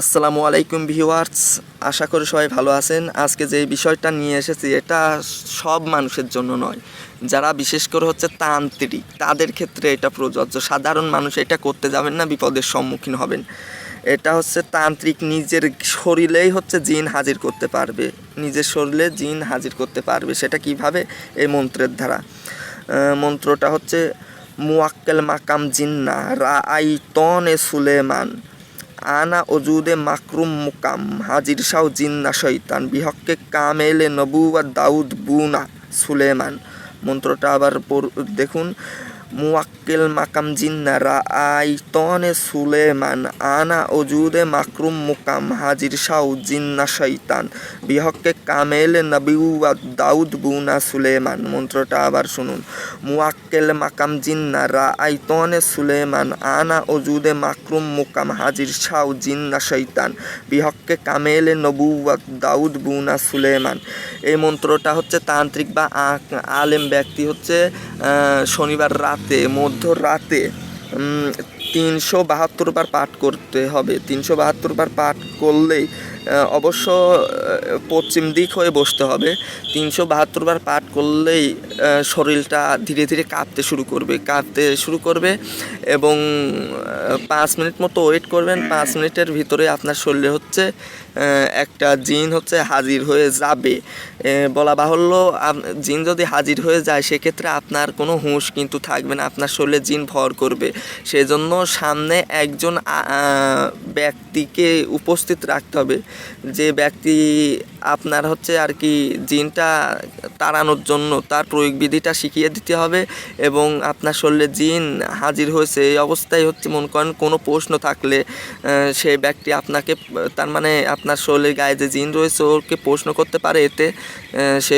আসসালামু আলাইকুম ভিউয়ার্স, আশা করি সবাই ভালো আছেন। আজকে যে বিষয়টা নিয়ে এসেছি, এটা সব মানুষের জন্য নয়। যারা বিশেষ করে হচ্ছে তান্ত্রিক, তাদের ক্ষেত্রে এটা প্রযোজ্য। সাধারণ মানুষ এটা করতে যাবেন না, বিপদের সম্মুখীন হবেন। এটা হচ্ছে তান্ত্রিক নিজের শরীরেই হচ্ছে জিন হাজির করতে পারবে। নিজের শরীরে জিন হাজির করতে পারবে, সেটা কীভাবে? এই মন্ত্রের দ্বারা। মন্ত্রটা হচ্ছে, মুয়াক্কেল মাকাম জিন্না রা আই তন সুলেমান। আনা অজুদে মাকরুম মুকাম, হাজির শাহ জিন্না শৈতান বিহককে কামেলে নবুয়া দাউদ বুনা সুলেমান। মন্ত্রটা আবার দেখুন মুয়াক্কেল মাকাম জিন্না আইতনে সুলেমান আনা অজুদে মাকরুম মুকাম হাজির শাহ জিন্না শৈতান বিহককে কামেলে নবিউয়া দাউদ বুনা সুলেমান। মন্ত্রটা আবার শুনুন। মুয়াক্কেল মাকাম জিন্না আইতনে সুলেমান আনা অজুদে মাকরুম মুকাম হাজির শাহ জিন্না শৈতান বিহককে কামেলে নবুয়া দাউদ বুনা সুলেমান। এই মন্ত্রটা হচ্ছে তান্ত্রিক বা আলেম ব্যক্তি হচ্ছে শনিবার রাতে রাতে তিনশো বাহাত্তর বার পাঠ করতে হবে। তিনশো বাহাত্তর বার পাঠ করলেই অবশ্য পশ্চিম দিক হয়ে বসতে হবে। তিনশো বাহাত্তর বার পাঠ করলেই শরীরটা ধীরে ধীরে কাঁপতে শুরু করবে, কাঁপতে শুরু করবে এবং পাঁচ মিনিট মতো ওয়েট করবেন। পাঁচ মিনিটের ভিতরে আপনার শরীরে হচ্ছে একটা জিন হচ্ছে হাজির হয়ে যাবে। বলা বাহুল্য জিন যদি হাজির হয়ে যায়, সেক্ষেত্রে আপনার কোনো হুঁশ কিন্তু থাকবে না। আপনার শরীরে জিন ভর করবে। সেজন্য সামনে একজন ব্যক্তিকে উপস্থিত রাখতে হবে। যে ব্যক্তি আপনার হচ্ছে আর কি জিনটা তাড়ানোর জন্য তার প্রয়োগ বিধিটা শিখিয়ে দিতে হবে এবং আপনার শরীরে জিন হাজির হয়েছে, এই অবস্থায় হচ্ছে মনে করেন কোনো প্রশ্ন থাকলে সেই ব্যক্তি আপনাকে, তার মানে আপনার শরীরের গায়ে যে জিন রয়েছে ওকে প্রশ্ন করতে পারে, এতে সে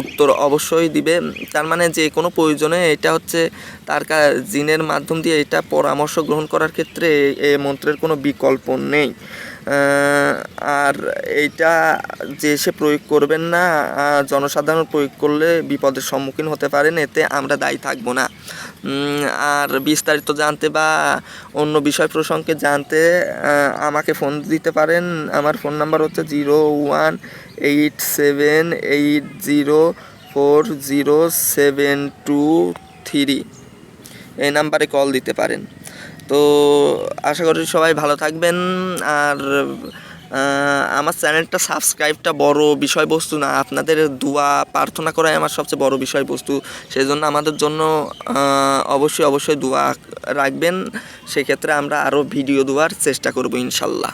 উত্তর অবশ্যই দিবে। তার মানে যে কোনো প্রয়োজনে এটা হচ্ছে তার জিনের মাধ্যম দিয়ে এটা পরামর্শ গ্রহণ করার ক্ষেত্রে এই মন্ত্রের কোনো বিকল্প নেই। আর এইটা যে সে প্রয়োগ করবেন না জনসাধারণ প্রয়োগ করলে বিপদের সম্মুখীন হতে পারেন, এতে আমরা দায়ী থাকব না। আর বিস্তারিত জানতে বা অন্য বিষয় প্রসঙ্গে জানতে আমাকে ফোন দিতে পারেন। আমার ফোন নাম্বার হচ্ছে zero one eight seven eight zero four zero seven two three. এই নাম্বারে কল দিতে পারেন। তো আশা করি সবাই ভালো থাকবেন। আর আমার চ্যানেলটা সাবস্ক্রাইবটা বড় বিষয়বস্তু না, আপনাদের দোয়া, প্রার্থনা করাই আমার সবচেয়ে বড় বিষয়বস্তু। সেই জন্য আমাদের জন্য অবশ্যই অবশ্যই দোয়া রাখবেন। সেক্ষেত্রে আমরা আরও ভিডিও দেওয়ার চেষ্টা করব ইনশাল্লাহ।